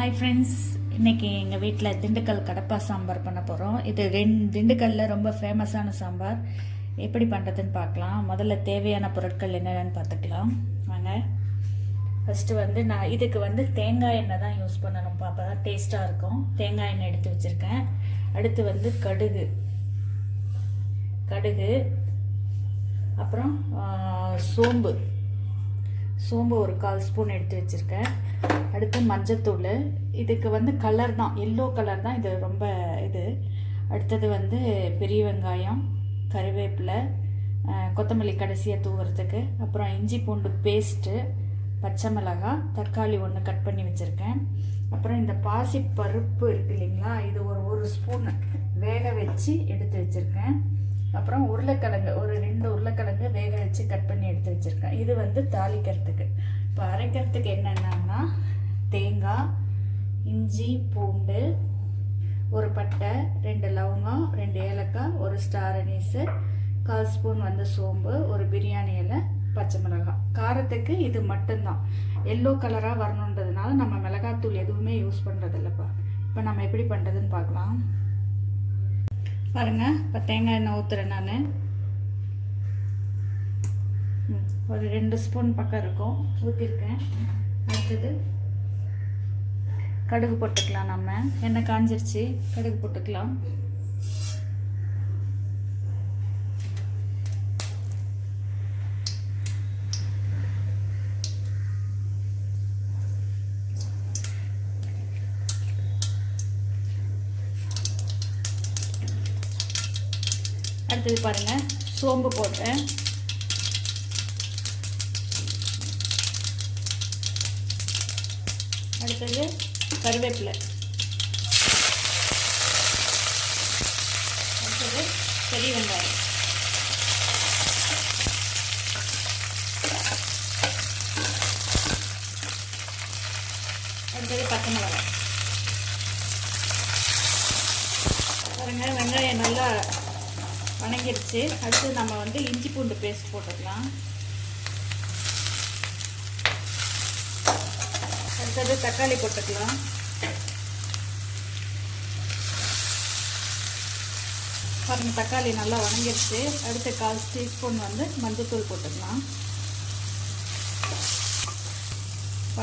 Hi friends இன்னைக்கு எங்கள் வீட்டில் திண்டுக்கல் கடப்பா சாம்பார் பண்ண போகிறோம் இது ரெண்டு திண்டுக்கல்லில் ரொம்ப ஃபேமஸான சாம்பார். எப்படி பண்ணுறதுன்னு பார்க்கலாம். முதல்ல தேவையான பொருட்கள் என்னென்னு பார்த்துக்கலாம். வாங்க. ஃபஸ்ட்டு வந்து நான் இதுக்கு வந்து தேங்காய் எண்ணெய் தான் யூஸ் பண்ணணும் அப்போ தான் டேஸ்ட்டாக இருக்கும். தேங்காய் எண்ணெய் எடுத்து வச்சுருக்கேன். அடுத்து வந்து கடுகு. கடுகு. அப்புறம் சோம்பு. சோம்பு ஒரு கால் ஸ்பூன் எடுத்து வச்சுருக்கேன். அடுத்து மஞ்சத்தூள். இதுக்கு வந்து கலர் தான். எல்லோ கலர் தான் இது ரொம்ப இது. அடுத்தது வந்து பெரிய வெங்காயம் கருவேப்பிலை கொத்தமல்லி கடைசியாக தூவுறதுக்கு. அப்புறம் இஞ்சி பூண்டு பேஸ்ட்டு பச்சை மிளகாய் தக்காளி ஒன்று கட் பண்ணி வச்சுருக்கேன். அப்புறம் இந்த பாசி பருப்பு இருக்கு இல்லைங்களா இது ஒரு ஒரு ஸ்பூன் வேக வச்சு எடுத்து வச்சுருக்கேன். அப்புறம் உருளைக்கிழங்கு ஒரு ரெண்டு உருளைக்கிழங்கு வேக வச்சு கட் பண்ணி எடுத்து வச்சுருக்கேன். இது வந்து தாளிக்கிறதுக்கு. இப்போ அரைக்கிறதுக்கு என்னென்னா தேங்காய் இஞ்சி பூண்டு ஒரு பட்டை ரெண்டு லவங்கம் ரெண்டு ஏலக்காய் ஒரு ஸ்டார் அனீஸு கால் ஸ்பூன் வந்து சோம்பு ஒரு பிரியாணி இலை பச்சை மிளகாய். காரத்துக்கு இது மட்டும்தான். எல்லோ கலராக வரணுன்றதுனால நம்ம மிளகாத்தூள் எதுவுமே யூஸ் பண்ணுறதில்லப்பா இப்போ நம்ம எப்படி பண்ணுறதுன்னு பார்க்கலாம். பாருங்கள் இப்போ தேங்காய் எண்ணெய் ஊற்றுறேன் நான். ஒரு ரெண்டு ஸ்பூன் பக்கம் இருக்கும். ஊற்றிருக்கேன் அடுத்தது கடுகு போட்டுக்கலாம் நம்ம. எண்ணெய் காஞ்சிருச்சு கடுகு போட்டுக்கலாம். அடுத்தது பாருங்கள் சோம்பு போட்டேன். அடுத்தது கருவேப்பிலை. அடுத்தது பெரிய வெங்காயம். அடுத்தது பச்சை மிளகாய். பாருங்க வெங்காயம் நல்லா வணங்கிடுச்சு அடுத்து நம்ம வந்து இஞ்சி பூண்டு பேஸ்ட் போட்டுக்கலாம். அடுத்தது தக்காளி போட்டுக்கலாம். பாருங்க தக்காளி நல்லா வணங்கிடுச்சு. அடுத்து கால் டீஸ்பூன் வந்து மஞ்சத்தூள் போட்டுக்கலாம்.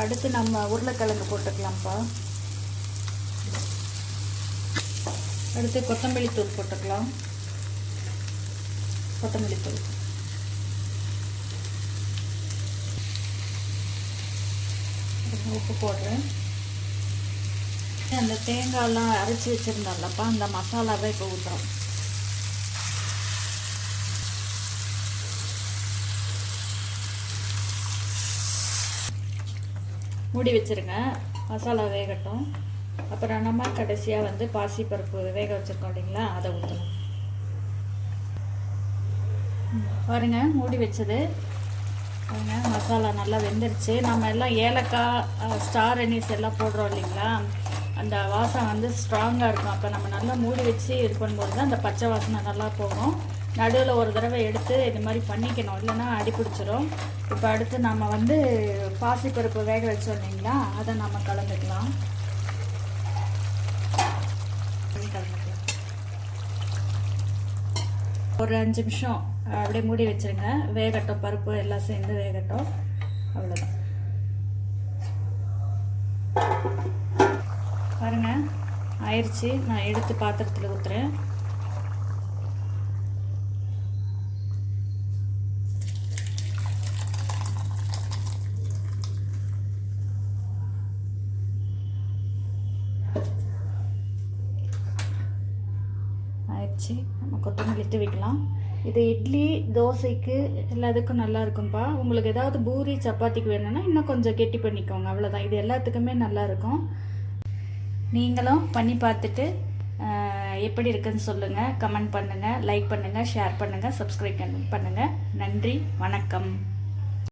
அடுத்து நம்ம உருளைக்கிழங்கு போட்டுக்கலாம்ப்பா. அடுத்து கொத்தமல்லி தூள் போட்டுக்கலாம். கொத்தமல்லி தூள். கொஞ்சம் உப்பு போடுறேன். அந்த தேங்காயெல்லாம் அரைச்சி வச்சுருந்தோம்லப்பா அந்த மசாலாவை இப்போ ஊற்றுறோம் மூடி வச்சிருங்க மசாலா வேகட்டும். அப்புறம் நம்ம கடைசியாக வந்து பாசிப்பருப்பு வேக வச்சுருக்கோம் இல்லைங்களா அதை ஊற்றணும் பாருங்க மூடி வச்சது. பாருங்க மசாலா நல்லா வெந்துருச்சு. நம்ம எல்லாம் ஏலக்காய் ஸ்டார் அனீஸ் எல்லாம் போடுறோம் இல்லைங்களா? அந்த வாசம் வந்து ஸ்ட்ராங்காக இருக்கும். அப்போ நம்ம நல்லா மூடி வச்சு இது பண்ணும்போது தான் அந்த பச்சை வாசனை நல்லா போகும். நடுவில் ஒரு தடவை எடுத்து இது மாதிரி பண்ணிக்கணும். இல்லைன்னா அடி பிடிச்சிரும் இப்போ அடுத்து நம்ம வந்து பாசிப்பருப்பு வேக வச்சோம் இல்லைங்களா? அதை நம்ம கலந்துக்கலாம். ஒரு அஞ்சு நிமிஷம். அப்படியே மூடி வச்சிருங்க. வேகட்டும் பருப்பு எல்லாம் சேர்ந்து வேகட்டும். அவ்வளோதான் பாருங்க ஆயிடுச்சு நான் எடுத்து பாத்திரத்தில் ஊற்றுறேன் ஆயிடுச்சு நம்ம கொத்தமல்லி தூவிக்கலாம் இது இட்லி தோசைக்கு எல்லாத்துக்கும் நல்லா உங்களுக்கு ஏதாவது பூரி சப்பாத்திக்கு வேணும்னா இன்னும் கொஞ்சம் கெட்டி பண்ணிக்கோங்க. அவ்வளோதான் இது எல்லாத்துக்குமே நல்லா இருக்கும் நீங்களும் பண்ணி பார்த்துட்டு எப்படி இருக்குன்னு சொல்லுங்கள் கமெண்ட் பண்ணுங்கள் லைக் பண்ணுங்கள் ஷேர் பண்ணுங்கள் சப்ஸ்கிரைப் பண்ணுங்கள் நன்றி வணக்கம்.